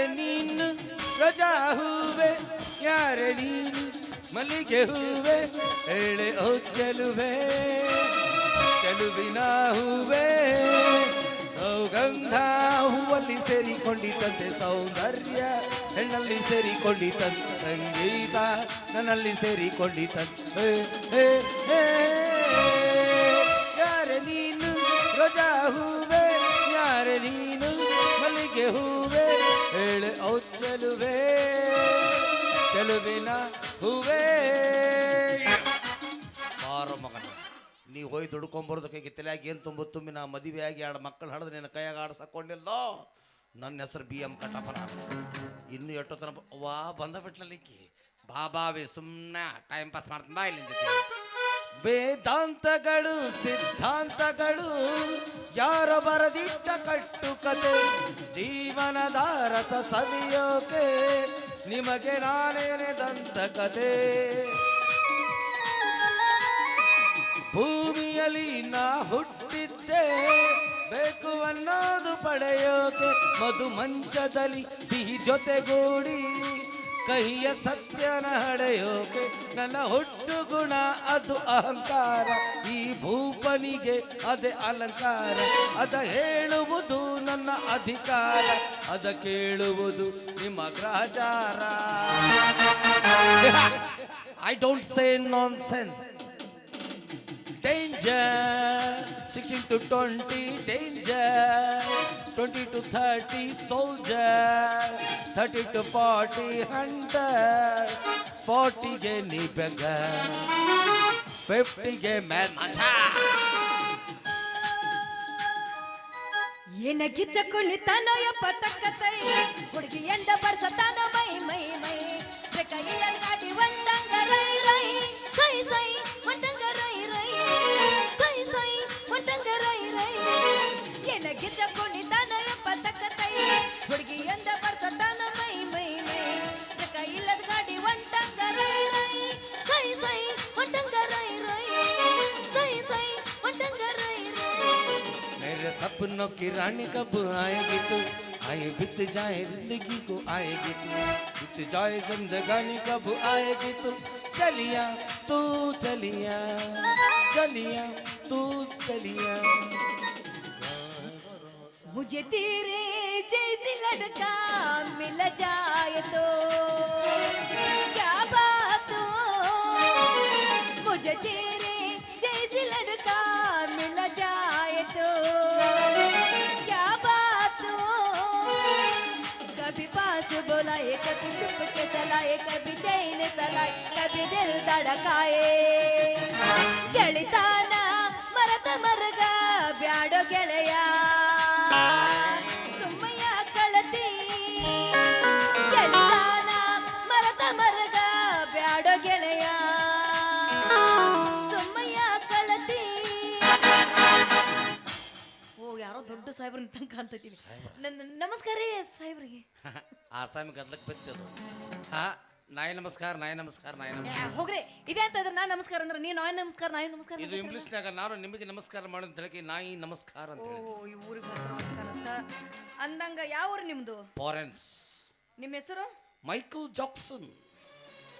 ಯಾರೆ ನೀನು ರಜಾ ಹೂವೆ ಯಾರ ನೀನು ಮಲ್ಲಿಗೆ ಹೂವೆ ಹೇಳೆ ಓ ಚೆಲುವೆ ಚೆಲುವಿನ ಹೂವೆ ಸೌಗಂಧ ಹೂವಲ್ಲಿ ಸೇರಿಕೊಂಡಿತಂತೆ ಸೌಂದರ್ಯ ಹೆಣ್ಣಲ್ಲಿ ಸೇರಿಕೊಂಡಿತಂತೆ ಸಂಗೀತ ನನ್ನಲ್ಲಿ ಸೇರಿಕೊಂಡಿತಂತೆ ಹೇ, ಹೇ, ಹೇ. ಚೆಲುವೆ ಚೆಲುವಿನ ಹೂವೇ. ಬಾರೋ ಮಗನ, ನೀ ಹೋಯ್ ದುಡ್ಕೊಂಬರೋದಕ್ಕೆ ತಲೆಯಾಗಿ ಏನು ತುಂಬ ತುಂಬಿ ನಾ ಮದುವೆಯಾಗಿ ಎರಡು ಮಕ್ಕಳು ಹಡ್ದು ನಿನ್ನ ಕೈಯಾಗ ಆಡ್ಸಕ್ಕೊಂಡಿಲ್ಲೋ ನನ್ನ ಹೆಸರು ಬಿ ಎಂ ಕಟಪನ ಇನ್ನು ಎಷ್ಟೋ ವಾ ಬಂದ ಬಿಟ್ಲಲ್ಲಿಕ್ಕಿ ಬಾ ಬಾವಿ ಸುಮ್ಮನೆ ಟೈಮ್ ಪಾಸ್ ಮಾಡ್ತೀನಿ, ಬಾ ಇಲ್ಲಿ ಜೊತೆ ವೇದಾಂತಗಳು, ಸಿದ್ಧಾಂತಗಳು, ಯಾರ ಬರದಿಟ್ಟ ಕಟ್ಟು ಕತೆ ಜೀವನದ ರಸ ಸವಿಯೋಕೆ ನಿಮಗೆ ನಾನೇನೆ ದಂತ ಕತೆ. ಭೂಮಿಯಲ್ಲಿ ನಾ ಹುಟ್ಟಿದ್ದೆ, ಬೇಕು ಅನ್ನೋದು ಪಡೆಯೋಕೆ ಮಧು ಮಂಚದಲ್ಲಿ ಸಿಹಿ ಜೊತೆಗೂಡಿ. ಕಹಿಯ ಸತ್ಯನ ಹಡೆಯೋಕೆ ನನ್ನ ಹುಟ್ಟು ಗುಣ ಅದು ಅಹಂಕಾರ. ಈ ಭೂಪನಿಗೆ ಅದೇ ಅಲಂಕಾರ. ಅದ ಹೇಳುವುದು ನನ್ನ ಅಧಿಕಾರ. ಅದ ಕೇಳುವುದು ನಿಮ್ಮ ಗ್ರಹಚಾರ. I don't say nonsense danger 16 to 20 danger. 20 to 30 soldier 30 to 40 hunter 40 ಗೆ ನೀ ಬೆಗ 50 ಗೆ ಮ್ಯಾನ್ ಏನ ಗಿಚ್ಚ ಕುಳಿತಾನೋ ಯಪ್ಪ ತಕ್ಕತೈ ಹುಡುಗಿ ಎಂಡ ಬರ್ಸತಾನೋ ಮೈ ಮೈ ಮೈ. ಕೈಯ ಗಾಡಿ ಒಂದಂಗ ರೈ ರೈ ಸೈ ಸೈ ಒಂದಂಗ ರೈ. ರೈ ಸೈ ಸೈ ಒಂದಂಗ ರೈ. ರೈ ಏನ ಗಿಚ್ಚ ಕುಳಿತಾನೋ सपनों की रानी कब आएगी तू आए बीत जाए ज़िंदगी को आएगी तू बीत जाए जिंदगानी कब आएगी तू चलिया तू चलिया चलिया तू चलिया मुझे तेरे तो। लड़का मिल जाए तो। क्या बात लड़का मिल जाए तो। क्या कभी कभी चलाए, कभी चैन चलाए, कभी दिल धड़काए। चलता ಯಾರೋ ದೊಡ್ಡ ಸಾಹೇಬ್ರ ತನಕ ನನ್ನ ನಮಸ್ಕಾರ ರೀ ಸಾಹೇಬ್ರಿಗೆ. ಆಸಾಮಿ ಗದ್ಲಕ್ಕೆ ಬಿತ್ತದು ಹಾ ನಾಯಿ ನಮಸ್ಕಾರ ನಾಯಿ ನಮಸ್ಕಾರ ನಾಯಿ ನಮಸ್ಕಾರ. ಹೋಗ್ರಿ. ಇದೆ ಅಂತ ಇದ್ರೆ ನಾ ನಮಸ್ಕಾರ ಅಂದ್ರೆ ನೀ ನಾಯಿ ನಮಸ್ಕಾರ ನಾಯಿ ನಮಸ್ಕಾರ ಇದು ಇಂಗ್ಲೀಷ್ನಾಗ ನಾನು ನಿಮಗೆ ನಮಸ್ಕಾರ ಮಾಡು ಅಂತ ಹೇಳಿ ನಾಯಿ ನಮಸ್ಕಾರ ಅಂತ ಹೇಳಿ. ಓ ಈ ಊರಿಗೆ ಬರ್ತಾರಂತ ಅಂದಂಗ ಯಾವ ಊರು ನಿಮ್ಮದು ಫಾರೆನ್ಸ್ ನಿಮ್ಮ ಹೆಸರು? ಮೈಕಲ್ ಜಾಕ್ಸನ್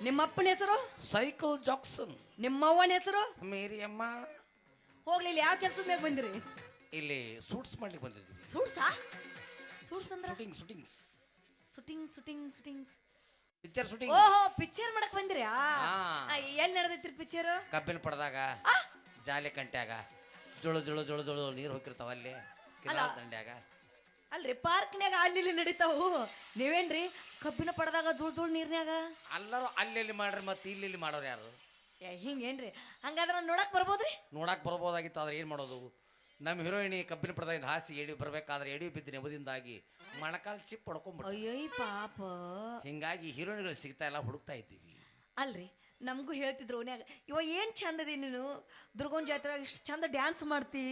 ನಿಮ್ಮ ಅಪ್ಪನ ಹೆಸರು? ಸೈಕಲ್ ಜಾಕ್ಸನ್ ನಿಮ್ಮ ಅವ್ವನ ಹೆಸರು? ಮೇರಿ ಅಮ್ಮ ಹೋಗ್ಲಿ ಇಲ್ಲಿ ಯಾವ ಕೆಲ್ಸದ ಮೇಲೆ ಬಂದಿರಿ? ಇಲ್ಲಿ ಸೂಟ್ಸ್ ಮಾಡ್ಲಿಕ್ಕೆ ಬಂದಿದ್ದೀವಿ. ಸೂಟ್ಸಾ? ಸೂಟ್ಸ್ ಅಂದ್ರೆ? Shooting shootings shooting shooting shooting picture shooting ಓಹೋ ಪಿಕ್ಚರ್ ಮಾಡಕ್ ಬಂದಿರಿ? ಆ, ಎಲ್ಲಿ ನಡೆದೈತ್ರಿ ಪಿಕ್ಚರ್ ಕಬ್ಬಿನ ಪಡೆದಾಗ ಜಾಲಿ ಕಂಟ್ಯಾಗ ಜುಳು ಜುಳು ಜುಳು ಜುಳು ನೀರು ಹೋಗಿರ್ತಾವ ಅಲ್ಲಿ ಕಿಲಾಲ್ ದಂಡ್ಯಾಗ. ಅಲ್ರಿ ಪಾರ್ಕ್ನ್ಯಾಗ ಅಲ್ಲಿ ಇಲ್ಲಿ ನಡೀತಾವು. ನೀವೇನ್ರಿ ಕಬ್ಬಿನ ಪಡದಾಗ ಜೋಳ್ ಜೋಳ್ ನೀರ್ನ್ಯಾಗ? ಎಲ್ಲರೂ ಅಲ್ಲಿ ಮಾಡ್ರಿ ಮತ್ತೆ ಇಲ್ಲಿ ಇಲ್ಲಿ ಮಾಡೋರು ಯಾರು? ಏ ಹಿಂಗೇನ್ರಿ? ಹಂಗಾದ್ರೆ ನೋಡಕ್ ಬರ್ಬೋದ್ರಿ? ನೋಡಕ್ ಬರ್ಬೋದಾಗಿತ್ತು ಆದ್ರೆ ಏನು ಮಾಡೋದು? ನಮ್ಮ ಹೀರೋಯಿನಿ ಕಬ್ಬಿನ ಪಡೆದ ಹಾಸಿ ಎಡಿ ಬರ್ಬೇಕಾದ್ರೆ ಎಡಿ ಬಿದ್ದು ನೆವದಿಂದಾಗಿ ಮೊಣಕಾಲ್ ಚಿಪ್ ಹೊಡ್ಕೊಂಡ್ಬಿಟ್ಟು ಅಯ್ಯಯ್ಯ ಪಾಪ. ಹಿಂಗಾಗಿ ಹೀರೋಯಿನ್ಗಳು ಸಿಗ್ತಾ ಇಲ್ಲ ಹುಡುಕ್ತಾ ಇದ್ದೀವಿ. ಅಲ್ರಿ ನಮಗೂ ಹೇಳ್ತಿದ್ರು ಓನ್ಯಾಗ ಇವ ಏನು ಚಂದದಿ ನೀನು? ದುರ್ಗೋನ್ ಜಾತ್ರೆ ಇಷ್ಟು ಚಂದ ಡ್ಯಾನ್ಸ್ ಮಾಡ್ತಿ.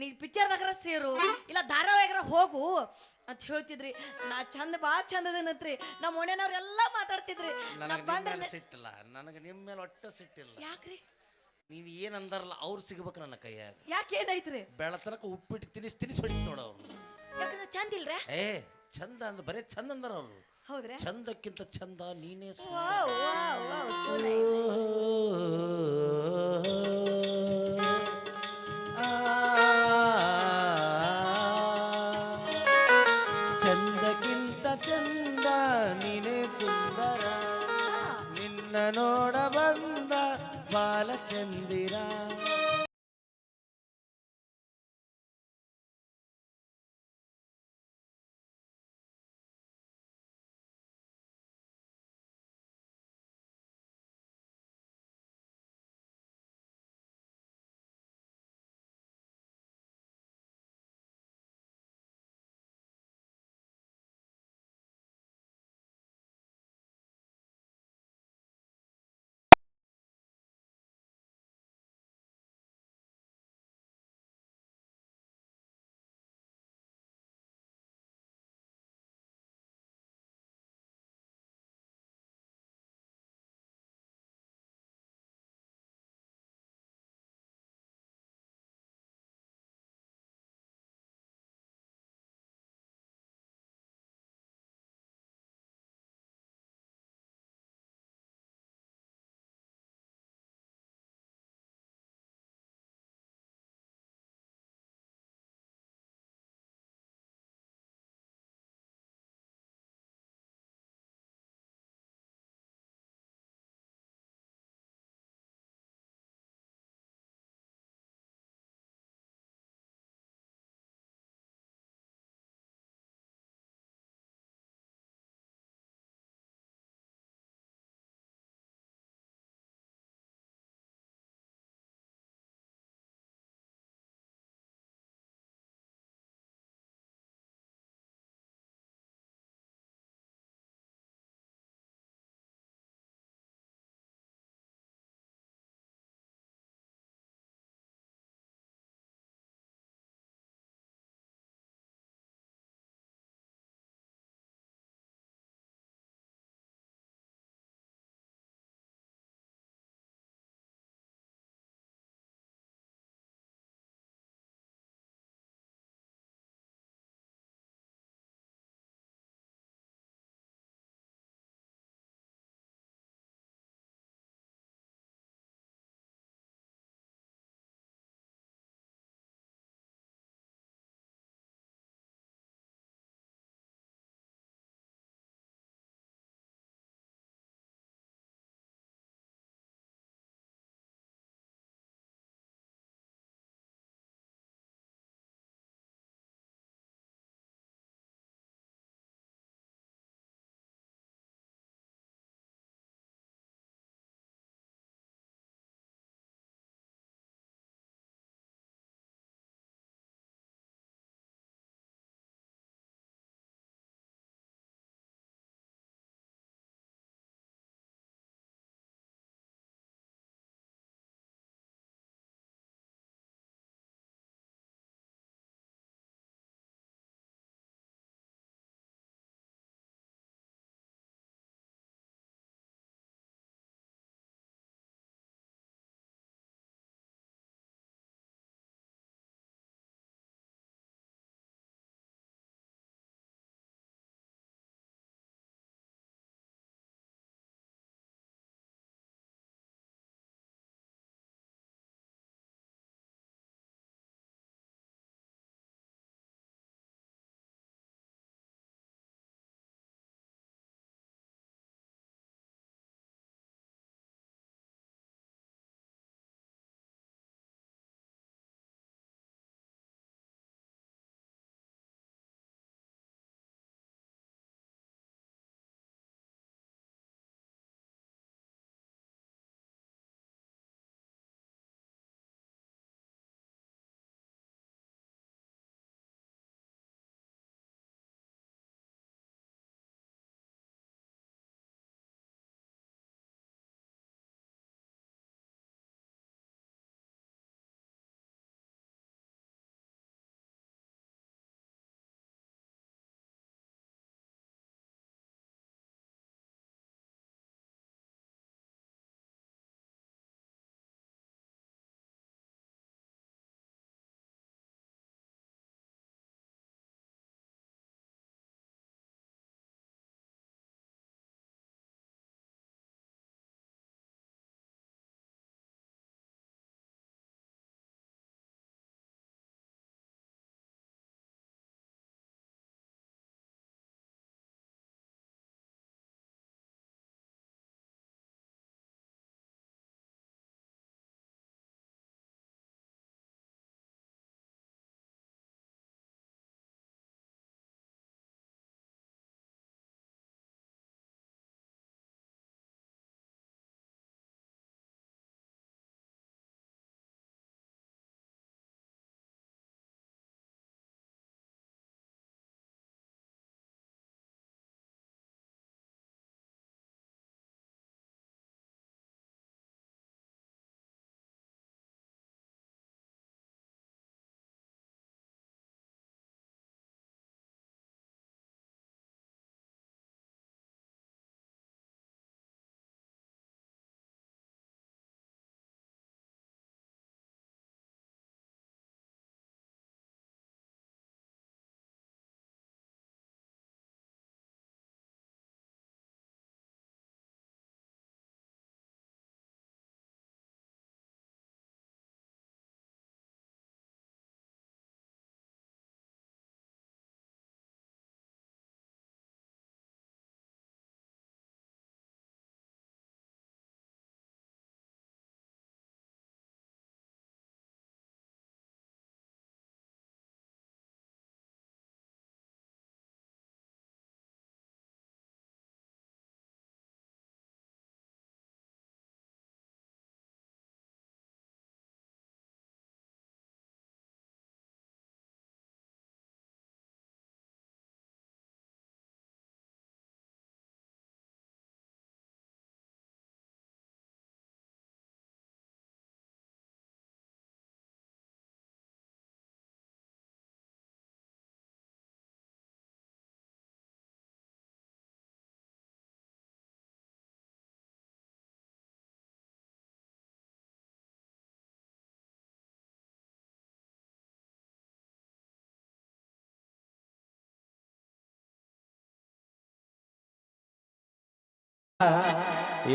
ನೀ ಪಿಕ್ಚರ್ದಾಗರ ಸೇರು ಇಲ್ಲ ಧಾರಾವಾಹಿಗ್ರ ಹೋಗು ಅಂತ ಹೇಳ್ತಿದ್ರಿ. ನಾ ಚಂದ ಭಾಳ ಚಂದ ಅದೇನತ್ರಿ ನಮ್ಮ ಓಣ್ಯನವ್ರೆಲ್ಲ ಮಾತಾಡ್ತಿದ್ರಿ. ನನಗೆ ಬಂದ್ರೆ ಸಿಟ್ಟಿಲ್ಲ ನನಗೆ ನಿಮ್ಮ ಮೇಲೆ ಒಟ್ಟು ಸಿಟ್ಟಿಲ್ಲ. ಯಾಕ್ರಿ? ನೀವು ಏನು ಅಂದಾರಲ್ಲ ಅವ್ರು ಸಿಗ್ಬೇಕು ನನ್ನ ಕೈಯಾಗ ಯಾಕೆ ಏನೈತ್ರಿ ಬೆಳತನಕ ಉಪ್ಪಿಟ್ಟು ತಿನಿಸ್ ತಿನಿಸ್ ಹೊಡಿತು ನೋಡ ಅವ್ರು ಯಾಕಂದ್ರೆ ಚಂದ ಇಲ್ರ ಏ ಚಂದ ಅಂದ್ರೆ ಬರೇ ಚಂದ ಅಂದಾರ ಅವ್ರು ಹೌದ್ರಾ ಚಂದಕ್ಕಿಂತ ಚಂದ ನೀನೇ ಸುಂದರ. Wow wow wow so nice. ಚಂದಕ್ಕಿಂತ ಚಂದ ನೀನೇ ಸುಂದರ ನಿನ್ನ ನೋಡ ಬಂದ பாலச்சந்திரா.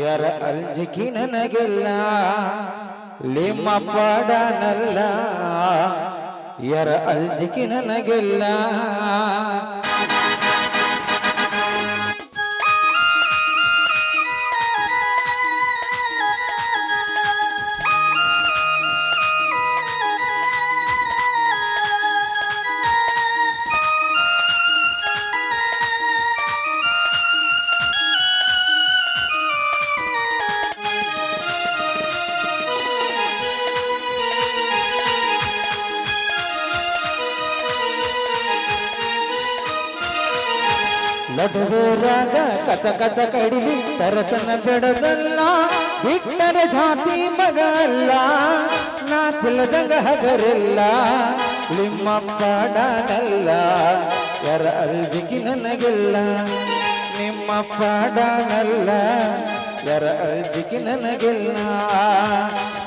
ಯರ ಅರ್ಜಿಕಿ ನನಗೆಲ್ಲ ಲಿಮ್ಮಪ್ಪಡನಲ್ಲ ಯರ ಅರ್ಜಿಕಿ ನನಗೆಲ್ಲ ಲಡುವರಾಗ ಕಚ ಕಚ ಕಡಿಲಿ ತರತನ ಬೆಡದಲ್ಲ ಬಿಟ್ಟರ ಜಾತಿ ಮಗಲ್ಲ ನಾ ಸುಲದಂಗ ಹಗರಿಲ್ಲ ನಿಮ್ಮ ಪಾಡನಲ್ಲ ಯಾರ ಅಲ್ಜಿಕಿ ನನಗೆಲ್ಲ. ನಿಮ್ಮ ಪಾಡನಲ್ಲ ಯಾರ ಅಲ್ಜಿಕಿ ನನಗಿಲ್ಲ.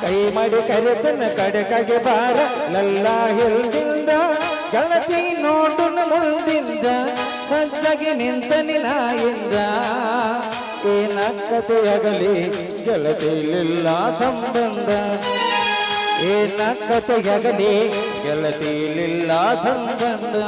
ಕೈ ಮಾಡಿ ಕರೆತನ ಕಡೆಕಾಗೆ ಬಾರ ಲಲ್ಲ ಹಿಲ್ದಿಂದ ಗೆಳತಿ ನೋಟು ಮುಳ್ದಿಂದ ಸಜ್ಜಗೆ ನಿಂತ ನಿನಾಯಿಂದ ಏನಕ್ಕತೆಯಾಗಲಿ ಗೆಳತಿಲಿಲ್ಲ ಸಂಬಂಧ. ಏನಕ್ಕತೆಯಾಗಲಿ ಗೆಳತಿಲಿಲ್ಲ ಸಂಬಂಧ.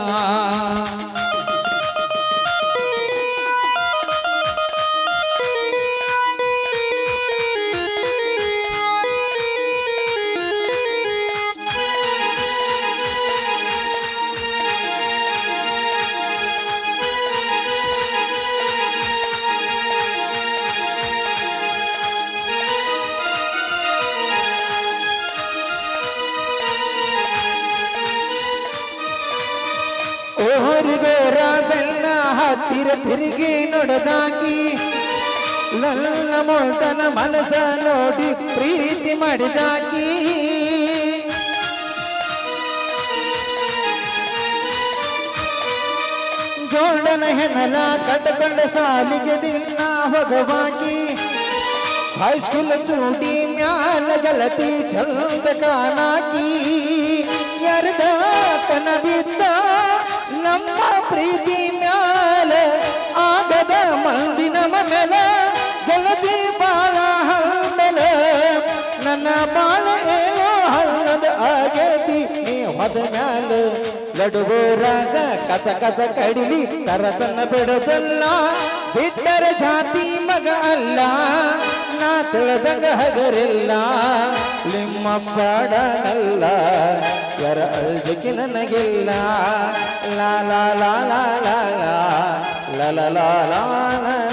ತಿರುಗಿ ನನ್ನ ಮೊಳ್ತನ ಮನಸ ನೋಡಿ ಪ್ರೀತಿ ಮಾಡಿದಾಕಿ. ಜೋಡನ ಹೆಣಲ ಕಟ್ಟಕೊಂಡ ಸಾಲಿಗೆ ದಿನ ಹೊಗವಾಗಿ ಹೈಸ್ಕೂಲ್ ಚೂಟಿ ಮ್ಯಾಲ ಗಲತಿ ಚಂದ ಕಾನಾಕಿ ಎರ್ದ ಕನ ಬಿದ್ದ ನಮ್ಮ ಪ್ರೀತಿ ಮ್ಯಾಲ ಆಗದ ಮಂದಿನ ಮನೆಲ ಗೆಳತಿ ಬಾಳ ಹಲ್ಮೆಲ ನನ್ನ ಬಾಳ ಏನೋ ಹಳ್ಳದ ಆಗೇತಿ ನೀ ಹೊದ ಮ್ಯಾಲ ಲಡುಗೋರಾಗ ಕಸ ಕಸ ಕಡಿಲಿ, ತರತನ ಬಿಡದಲ್ಲ. ಬಿಟ್ಟರ ಜಾತಿ ಮಗ ಅಲ್ಲ, ನಾ ತಿಳಿದಂಗ ಹಗರಿಲ್ಲ. ನಿಮ್ಮ ಪಾಡನಲ್ಲ ಯಾರ ಅಳ್ದಕ್ಕೆ ನನಗಿಲ್ಲ. ಲಾ ಲಾ ಲಾ ಲಾ ಲಾ. la la la la la